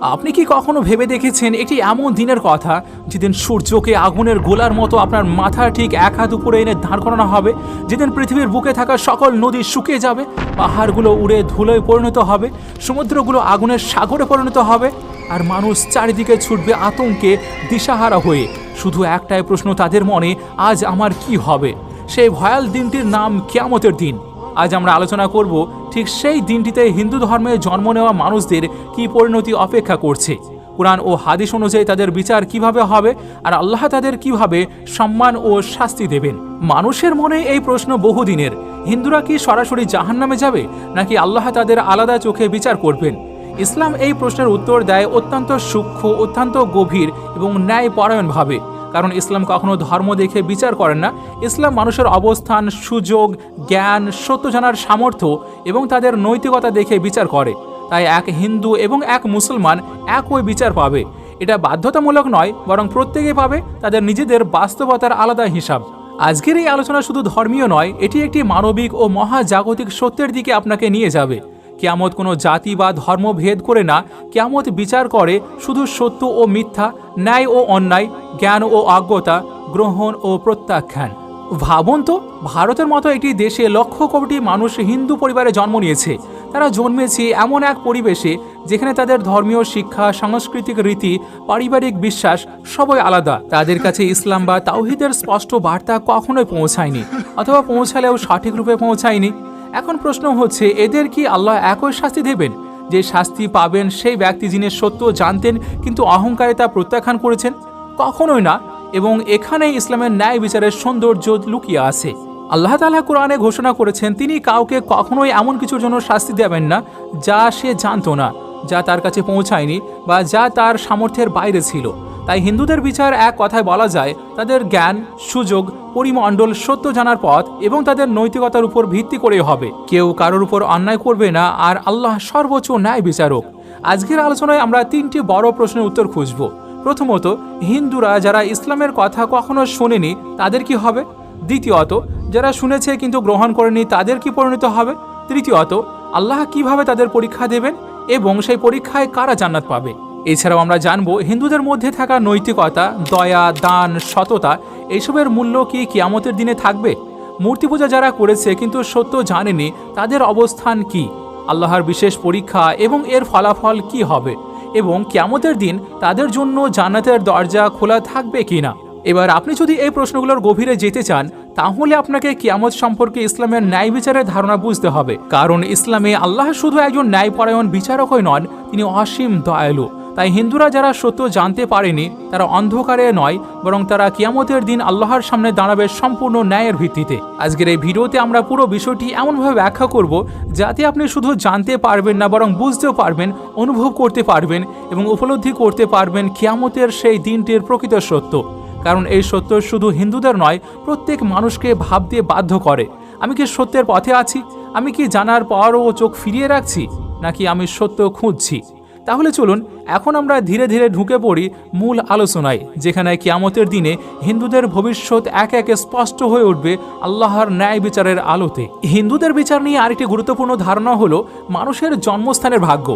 আপনি কি কখনো ভেবে দেখেছেন এটি এমন দিনের কথা যেদিন সূর্যকে আগুনের গোলার মতো আপনার মাথা ঠিক এক হাত উপরে এনে দাঁড় করানো হবে? যেদিন পৃথিবীর বুকে থাকা সকল নদী শুকিয়ে যাবে, পাহাড়গুলো উড়ে ধুলোয় পরিণত হবে, সমুদ্রগুলো আগুনের সাগরে পরিণত হবে, আর মানুষ চারিদিকে ছুটবে আতঙ্কে দিশাহারা হয়ে। শুধু একটাই প্রশ্ন তাদের মনে, আজ আমার কি হবে? সেই ভয়াল দিনটির নাম কিয়ামতের দিন। আজ আমরা আলোচনা করব ঠিক সেই দিনটিতে হিন্দু ধর্মে জন্ম নেওয়া মানুষদের কি পরিণতি অপেক্ষা করছে? কোরআন ও হাদিস অনুযায়ী তাদের বিচার কীভাবে হবে আর আল্লাহ তাদের কীভাবে সম্মান ও শাস্তি দেবেন? মানুষের মনে এই প্রশ্ন বহুদিনের। হিন্দুরা কি সরাসরি জাহান্নামে যাবে নাকি আল্লাহ তাদের আলাদা চোখে বিচার করবেন? ইসলাম এই প্রশ্নের উত্তর দেয় অত্যন্ত সূক্ষ্ম, অত্যন্ত গভীর এবং ন্যায়পরায়ণভাবে কারণ ইসলাম কখনো ধর্ম দেখে বিচার করেন না। ইসলাম মানুষের অবস্থান, সুযোগ, জ্ঞান, সত্য জানার সামর্থ্য এবং তাদের নৈতিকতা দেখে বিচার করে। তাই এক হিন্দু এবং এক মুসলমান একই বিচার পাবে। এটা বাধ্যতামূলক নয়, বরং প্রত্যেকে পাবে তাদের নিজেদের বাস্তবতার আলাদা হিসাব। আজকের এই আলোচনা শুধু ধর্মীয় নয়, এটি একটি মানবিক ও মহাজাগতিক সত্যের দিকে আপনাকে নিয়ে যাবে। কেয়ামত কোনো জাতি বা ধর্ম ভেদ করে না, কেয়ামত বিচার করে শুধু সত্য ও মিথ্যা, ন্যায় ও অন্যায়, জ্ঞান ও অজ্ঞতা, গ্রহণ ও প্রত্যাখ্যান। ভাবুন তো, ভারতের মতো একটি দেশে লক্ষ কোটি মানুষ হিন্দু পরিবারে জন্ম নিয়েছে। তারা জন্মেছে এমন এক পরিবেশে যেখানে তাদের ধর্মীয় শিক্ষা, সাংস্কৃতিক রীতি, পারিবারিক বিশ্বাস সবই আলাদা। তাদের কাছে ইসলাম বা তাওহিদের স্পষ্ট বার্তা কখনোই পৌঁছায়নি, অথবা পৌঁছালেও সঠিক রূপে পৌঁছায়নি। এখন প্রশ্ন হচ্ছে, এদের কি আল্লাহ একই শাস্তি দেবেন? যে শাস্তি পাবেন সেই ব্যক্তি যিনি সত্য জানতেন কিন্তু অহংকারে তা প্রত্যাখ্যান করেছেন? কখনোই না। এবং এখানেই ইসলামের ন্যায় বিচারের সৌন্দর্য লুকিয়ে আছে। আল্লাহ তালা কোরআনে ঘোষণা করেছেন, তিনি কাউকে কখনোই এমন কিছুর জন্য শাস্তি দেবেন না যা সে জানতো না, যা তার কাছে পৌঁছায়নি বা যা তার সামর্থ্যের বাইরে ছিল। তাই হিন্দুদের বিচার এক কথায় বলা যায়, তাদের জ্ঞান, সুযোগ, পরিমণ্ডল সত্য জানার পথ এবং তাদের নৈতিকতার উপর ভিত্তি করে হবে। কেউ কারোর উপর অন্যায় করবে না, আর আল্লাহ সর্বোচ্চ ন্যায় বিচারক। আজকের আলোচনায় আমরা তিনটি বড় প্রশ্নের উত্তর খুঁজব। প্রথমত, হিন্দুরা যারা ইসলামের কথা কখনো শোনেনি, তাদের কি হবে? দ্বিতীয়ত, যারা শুনেছে কিন্তু গ্রহণ করেনি, তাদের কি পরিণত হবে? তৃতীয়ত, আল্লাহ কীভাবে তাদের পরীক্ষা দেবেন এবং সেই পরীক্ষায় কারা জান্নাত পাবে? এছাড়াও আমরা জানব, হিন্দুদের মধ্যে থাকা নৈতিকতা, দয়া, দান, সততা এইসবের মূল্য কি কিয়ামতের দিনে থাকবে? মূর্তি পূজা যারা করেছে কিন্তু সত্য জানেনি, তাদের অবস্থান কি? আল্লাহর বিশেষ পরীক্ষা এবং এর ফলাফল কি হবে? এবং কিয়ামতের দিন তাদের জন্য জান্নাতের দরজা খোলা থাকবে কিনা? এবার আপনি যদি এই প্রশ্নগুলোর গভীরে যেতে চান, তাহলে আপনাকে কিয়ামত সম্পর্কে ইসলামের ন্যায় বিচারের ধারণা বুঝতে হবে। কারণ ইসলামে আল্লাহ শুধু একজন ন্যায়পরায়ণ বিচারকই নন, তিনি অসীম দয়ালু। তাই হিন্দুরা যারা সত্য জানতে পারেনি, তারা অন্ধকারে নয়, বরং তারা কিয়ামতের দিন আল্লাহর সামনে দাঁড়াবে সম্পূর্ণ ন্যায়ের ভিত্তিতে। আজকের এই ভিডিওতে আমরা পুরো বিষয়টি এমনভাবে ব্যাখ্যা করব, যাতে আপনি শুধু জানতে পারবেন না, বরং বুঝতেও পারবেন, অনুভব করতে পারবেন এবং উপলব্ধি করতে পারবেন কিয়ামতের সেই দিনটির প্রকৃত সত্য। কারণ এই সত্য শুধু হিন্দুদের নয়, প্রত্যেক মানুষকে ভাবতে বাধ্য করে। আমি কি সত্যের পথে আছি? আমি কি জানার পরও চোখ ফিরিয়ে রাখছি? নাকি আমি সত্য খুঁজছি? তাহলে চলুন, এখন আমরা ধীরে ধীরে ঢুকে পড়ি মূল আলোচনায়, যেখানে কিয়ামতের দিনে হিন্দুদের ভবিষ্যৎ একে একে স্পষ্ট হয়ে উঠবে আল্লাহর ন্যায় বিচারের আলোতে। হিন্দুদের বিচার নিয়ে আরেকটি গুরুত্বপূর্ণ ধারণা হলো মানুষের জন্মস্থানের ভাগ্য।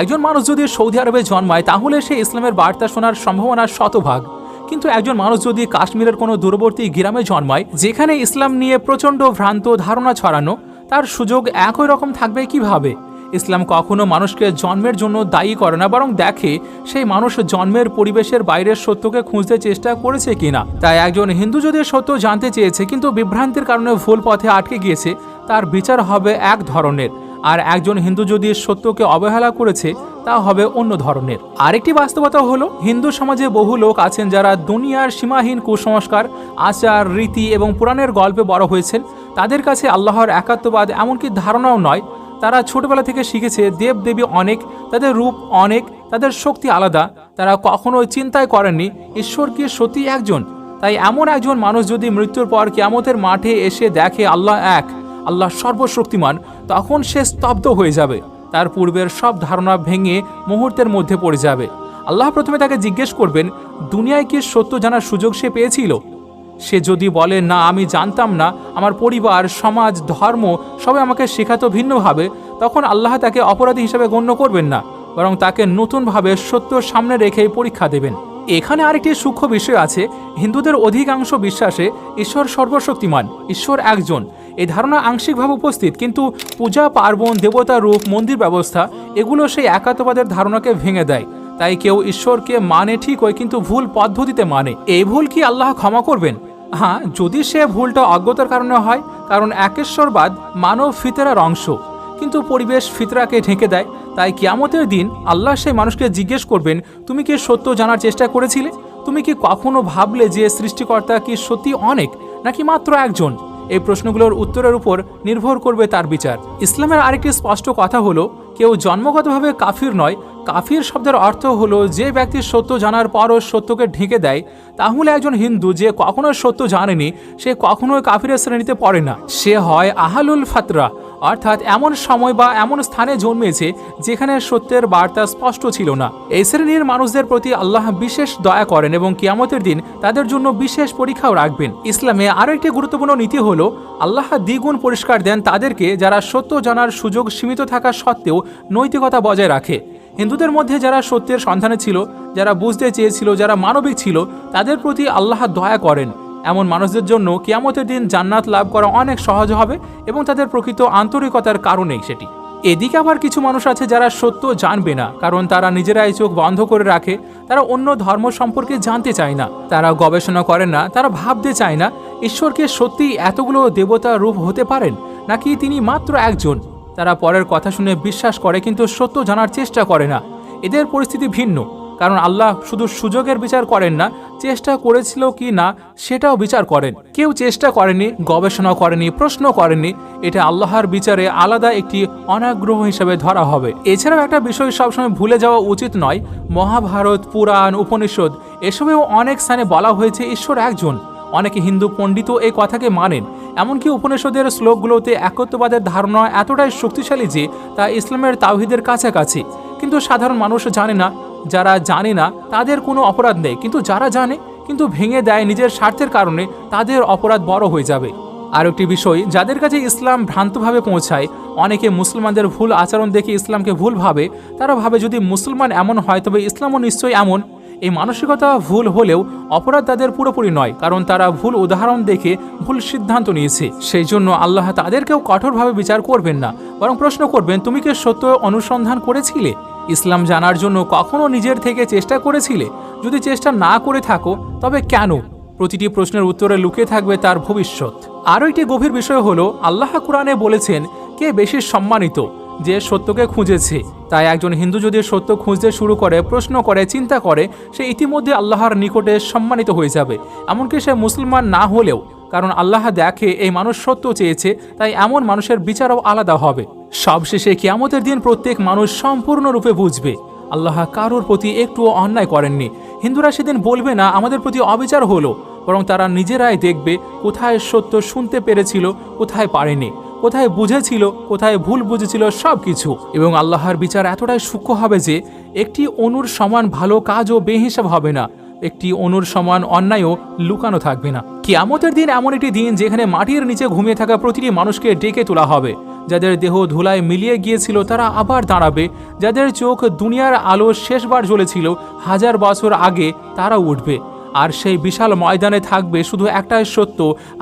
একজন মানুষ যদি সৌদি আরবে জন্মায়, তাহলে সে ইসলামের বার্তা শোনার সম্ভাবনা শতভাগ। কিন্তু একজন মানুষ যদি কাশ্মীরের কোনো দূরবর্তী গ্রামে জন্মায়, যেখানে ইসলাম নিয়ে প্রচণ্ড ভ্রান্ত ধারণা ছড়ানো, তার সুযোগ একই রকম থাকবে কীভাবে? ইসলাম কখনো মানুষকে জন্মের জন্য দায়ী করে না, বরং দেখে সেই মানুষ জন্মের পরিবেশের বাইরের সত্যকে খুঁজতে চেষ্টা করেছে কিনা। তাই একজন হিন্দু যদি সত্য জানতে চেয়েছে, কিন্তু বিভ্রান্তির কারণে ভুল পথে আটকে গিয়েছে, তার বিচার হবে এক ধরনের। আর একজন হিন্দু যদি সত্যকে অবহেলা করেছে, তা হবে অন্য ধরনের। আরেকটি বাস্তবতা হলো, হিন্দু সমাজে বহু লোক আছেন যারা দুনিয়ার সীমাহীন কুসংস্কার, আচার, রীতি এবং পুরাণের গল্পে বড় হয়েছেন। তাদের কাছে আল্লাহর একাত্মবাদ এমনকি ধারণাও নয়। তারা ছোটবেলা থেকে শিখেছে দেব দেবী অনেক, তাদের রূপ অনেক, তাদের শক্তি আলাদা। তারা কখনোই চিন্তায় করেননি, ঈশ্বর কি সত্যি একজন? তাই এমন একজন মানুষ যদি মৃত্যুর পর কেয়ামতের মাঠে এসে দেখে আল্লাহ এক, আল্লাহ সর্বশক্তিমান, তখন সে স্তব্ধ হয়ে যাবে। তার পূর্বের সব ধারণা ভেঙে মুহূর্তের মধ্যে পড়ে যাবে। আল্লাহ প্রথমে তাকে জিজ্ঞেস করবেন, দুনিয়ায় কি সত্য জানার সুযোগ সে পেয়েছিল? সে যদি বলে, না, আমি জানতাম না, আমার পরিবার, সমাজ, ধর্ম সবাই আমাকে শেখাতো ভিন্নভাবে, তখন আল্লাহ তাকে অপরাধী হিসেবে গণ্য করবেন না, বরং তাকে নতুনভাবে সত্য সামনে রেখেই পরীক্ষা দেবেন। এখানে আরেকটি সূক্ষ্ম বিষয় আছে, হিন্দুদের অধিকাংশ বিশ্বাসে ঈশ্বর সর্বশক্তিমান, ঈশ্বর একজন। এই ধারণা আংশিকভাবে উপস্থিত, কিন্তু পূজা, পার্বণ, দেবতা রূপ, মন্দির ব্যবস্থা, এগুলো সেই একাত্মবাদের ধারণাকে ভেঙে দেয়। তাই কেউ ঈশ্বরকে মানে ঠিক হয় কিন্তু ভুল পদ্ধতিতে মানে। এই ভুল কি আল্লাহ ক্ষমা করবেন? হ্যাঁ যদি সে ভুলটা অজ্ঞতার কারণে হয়, কারণ একেশ্বরবাদ মানব ফিতরার অংশ। কিন্তু পরিবেশ ফিতরাকে ঢেকে দেয়, তাই কিয়ামতের দিন আল্লাহ সেই মানুষকে জিজ্ঞেস করবেন, তুমি কি সত্য জানার চেষ্টা করেছিলে? তুমি কি কখনো ভাবলে যে সৃষ্টিকর্তা কি সত্যি অনেক, নাকি মাত্র একজন? এই প্রশ্নগুলোর উত্তরের উপর নির্ভর করবে তার বিচার। ইসলামের আরেকটি স্পষ্ট কথা হলো, কেউ জন্মগতভাবে কাফির নয় কাফির শব্দের অর্থ হলো, যে ব্যক্তি সত্য জানার পরও সত্যকে ঢেকে দেয়, তাহলে একজন হিন্দু যে কখনো সত্য জানেনি, সে কখনোই কাফিরের শ্রেণীতে পড়ে না। সে হয় আহালুল ফাতরা, অর্থাৎ এমন সময় বা এমন স্থানে জন্মেছে, যেখানে সত্যের বার্তা স্পষ্ট ছিল না। এই শ্রেণির মানুষদের প্রতি আল্লাহ বিশেষ দয়া করেন এবং কিয়ামতের দিন তাদের জন্য বিশেষ পরীক্ষাও রাখবেন। ইসলামে আরও একটি গুরুত্বপূর্ণ নীতি হল, আল্লাহ দ্বিগুণ পরিষ্কার দেন তাদেরকে যারা সত্য জানার সুযোগ সীমিত থাকা সত্ত্বেও নৈতিকতা বজায় রাখে। হিন্দুদের মধ্যে যারা সত্যের সন্ধানে ছিল, যারা বুঝতে চেয়েছিল, যারা মানবিক ছিল, তাদের প্রতি আল্লাহ দয়া করেন। এমন মানুষদের জন্য কিয়ামতের দিন জান্নাত লাভ করা অনেক সহজ হবে এবং তাদের প্রকৃত আন্তরিকতার কারণেই সেটি। এদিকে আবার কিছু মানুষ আছে যারা সত্য জানবে না, কারণ তারা নিজেরাই চোখ বন্ধ করে রাখে, তারা অন্য ধর্ম সম্পর্কে জানতে চায় না, তারা গবেষণা করেন না, তারা ভাবতে চায় না, ঈশ্বরকে সত্যি এতগুলো দেবতা রূপ হতে পারেন, নাকি তিনি মাত্র একজন? তারা পরের কথা শুনে বিশ্বাস করে কিন্তু সত্য জানার চেষ্টা করে না। এদের পরিস্থিতি ভিন্ন, কারণ আল্লাহ শুধু সুযোগের বিচার করেন না, চেষ্টা করেছিল কি না সেটাও বিচার করেন। কেউ চেষ্টা করেনি, গবেষণা করেনি, প্রশ্ন করেনি, এটা আল্লাহর বিচারে আলাদা একটি অনাগ্রহ হিসেবে ধরা হবে। এছাড়াও একটা বিষয় সবসময় ভুলে যাওয়া উচিত নয়, মহাভারত, পুরাণ, উপনিষদ, এসবেও অনেক স্থানে বলা হয়েছে ঈশ্বর একজন। অনেকে হিন্দু পণ্ডিতও এই কথাকে মানেন। এমনকি উপনিষদের শ্লোকগুলোতে একত্ববাদের ধারণা এতটাই শক্তিশালী যে তা ইসলামের তাওহিদের কাছাকাছি। কিন্তু সাধারণ মানুষ জানে না, যারা জানে না, তাদের কোনো অপরাধ নেই। কিন্তু যারা জানে, কিন্তু ভেঙে দেয় নিজের স্বার্থের কারণে, তাদের অপরাধ বড় হয়ে যাবে। আর একটি বিষয়, যাদের কাছে ইসলাম ভ্রান্তভাবে পৌঁছায়, অনেকে মুসলমানদের ভুল আচরণ দেখে ইসলামকে ভুল ভাবে। তারা ভাবে যদি মুসলমান এমন হয়, তবে ইসলামও নিশ্চয়ই এমন। এই মানসিকতা ভুল হলেও অপরাধ তাদের পুরোপুরি নয়, কারণ তারা ভুল উদাহরণ দেখে ভুল সিদ্ধান্ত নিয়েছে। সেই জন্য আল্লাহ তাদেরকেও কঠোরভাবে বিচার করবেন না, বরং প্রশ্ন করবেন, তুমি কি সত্য অনুসন্ধান করেছিলে? ইসলাম জানার জন্য কখনো নিজের থেকে চেষ্টা করেছিলে? যদি চেষ্টা না করে থাকো, তবে কেন? প্রতিটি প্রশ্নের উত্তরে লুকিয়ে থাকবে তার ভবিষ্যৎ। আরও একটি গভীর বিষয় হলো, আল্লাহ কোরআনে বলেছেন, কে বেশি সম্মানিত? যে সত্যকে খুঁজেছে। তাই একজন হিন্দু যদি সত্য খুঁজতে শুরু করে, প্রশ্ন করে, চিন্তা করে, সে ইতিমধ্যে আল্লাহর নিকটে সম্মানিত হয়ে যাবে। এমনকি সে মুসলমান না হলেও, কারণ আল্লাহ দেখে এই মানুষ সত্য চেয়েছে, তাই এমন মানুষের বিচারও আলাদা হবে। সবশেষে কিয়ামতের দিন প্রত্যেক মানুষ সম্পূর্ণরূপে বুঝবে, আল্লাহ কারোর প্রতি একটুও অন্যায় করেননি। হিন্দুরা সেদিন বলবে না, আমাদের প্রতি অবিচার হলো। বরং তারা নিজেরাই দেখবে, কোথায় সত্য শুনতে পেরেছিল, কোথায় পারেনি। কোথায় বুঝেছিল, কোথায় ভুল বুঝেছিল সব কিছু এবং আল্লাহর বিচার এতটাই সূক্ষ্ম হবে যে, একটি অনুর সমান ভালো কাজও বেহিসাব হবে না। একটি অনুর সমান অন্যায়ও লুকানো থাকবে না। কিয়ামতের দিন এমন একটি দিন যেখানে মাটির নিচে ঘুমিয়ে থাকা প্রতিটি মানুষকে ডেকে তোলা হবে। যাদের দেহ ধুলায় মিলিয়ে গিয়েছিল, তারা আবার দাঁড়াবে। যাদের চোখ দুনিয়ার আলো শেষবার জ্বলেছিল, হাজার বছর আগে তারা উঠবে। আর সেই বিশাল ময়দানে থাকবে শুধু একটাই সত্য,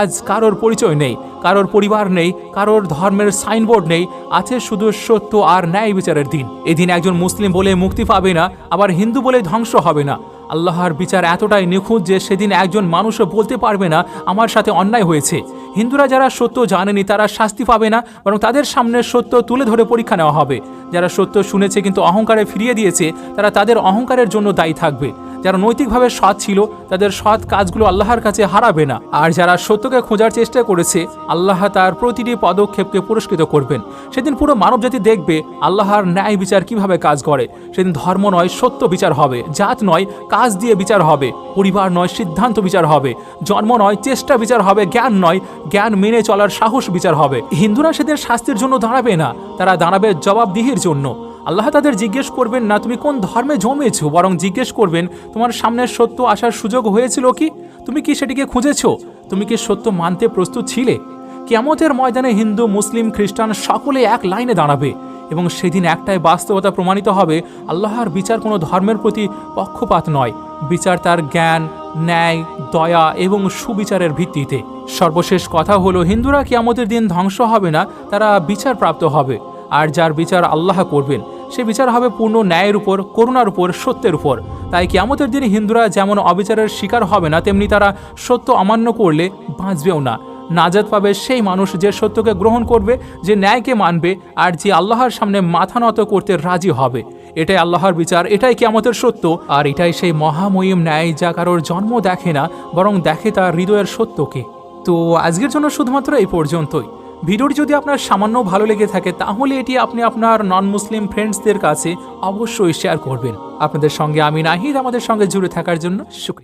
আজ কারোর পরিচয় নেই, কারোর পরিবার নেই, কারোর ধর্মের সাইনবোর্ড নেই, আছে শুধু সত্য আর ন্যায় বিচারের দিন। এদিন একজন মুসলিম বলে মুক্তি পাবে না, আবার হিন্দু বলে ধ্বংস হবে না। আল্লাহর বিচার এতটাই নিখুঁত যে সেদিন একজন মানুষও বলতে পারবে না, আমার সাথে অন্যায় হয়েছে। হিন্দুরা যারা সত্য জানেনি, তারা শাস্তি পাবে না, বরং তাদের সামনে সত্য তুলে ধরে পরীক্ষা নেওয়া হবে। যারা সত্য শুনেছে কিন্তু অহংকারে ফিরিয়ে দিয়েছে, তারা তাদের অহংকারের জন্য দায়ী থাকবে। যারা নৈতিকভাবে সৎ ছিল, তাদের সৎ কাজগুলো আল্লাহর কাছে হারাবে না। আর যারা সত্যকে খোঁজার চেষ্টা করেছে, আল্লাহ তার প্রতিটি পদক্ষেপকে পুরস্কৃত করবেন। সেদিন পুরো মানবজাতি দেখবে আল্লাহর ন্যায় বিচার কীভাবে কাজ করে। সেদিন ধর্ম নয়, সত্য বিচার হবে। জাত নয়, কাজ দিয়ে বিচার হবে। পরিবার নয়, সিদ্ধান্ত বিচার হবে। জন্ম নয়, চেষ্টা বিচার হবে। জ্ঞান নয়, জ্ঞান মেনে চলার সাহস বিচার হবে। হিন্দুরা সেদের শাস্তির জন্য দাঁড়াবে না। তারা দাঁড়াবে জবাবদিহির জন্য। আল্লাহ তাদের জিজ্ঞেস করবেন, না, তুমি কোন ধর্মে জমেছ বরং জিজ্ঞেস করবেন, তোমার সামনে সত্য আসার সুযোগ হয়েছিল কি? তুমি কি সেটিকে খুঁজেছো? তুমি কি সত্য মানতে প্রস্তুত ছিলে? কিয়ামতের ময়দানে হিন্দু, মুসলিম, খ্রিস্টান সকলে এক লাইনে দাঁড়াবে এবং সেদিন একটাই বাস্তবতা প্রমাণিত হবে, আল্লাহর বিচার কোনো ধর্মের প্রতি পক্ষপাত নয়। বিচার তার জ্ঞান, ন্যায়, দয়া এবং সুবিচারের ভিত্তিতে। সর্বশেষ কথা হলো, হিন্দুরা কিয়ামতের দিন ধ্বংস হবে না, তারা বিচার প্রাপ্ত হবে। আর যার বিচার আল্লাহ করবেন সে বিচার হবে পূর্ণ ন্যায়ের উপর, করুণার উপর, সত্যের উপর। তাই কিয়ামতের দিন হিন্দুরা যেমন অবিচারের শিকার হবে না, তেমনি তারা সত্য অমান্য করলে বাঁচবেও না। নাজাত পাবে সেই মানুষ যে সত্যকে গ্রহণ করবে, যে ন্যায়কে মানবে, আর যে আল্লাহর সামনে মাথা নত করতে রাজি হবে। এটাই আল্লাহর বিচার, এটাই কিয়ামতের সত্য, আর এটাই সেই মহামহিম ন্যায় যা কারোর জন্ম দেখে না, বরং দেখে তার হৃদয়ের সত্যকে। তো আজকের জন্য শুধুমাত্র এই পর্যন্তই। ভিডিওটি যদি আপনার সামান্য ভালো লেগে থাকে, তাহলে এটি আপনি আপনার নন মুসলিম ফ্রেন্ডসদের কাছে অবশ্যই শেয়ার করবেন। আপনাদের সঙ্গে আমি নাহিদ, আমাদের সঙ্গে জুড়ে থাকার জন্য শুক্রিয়া।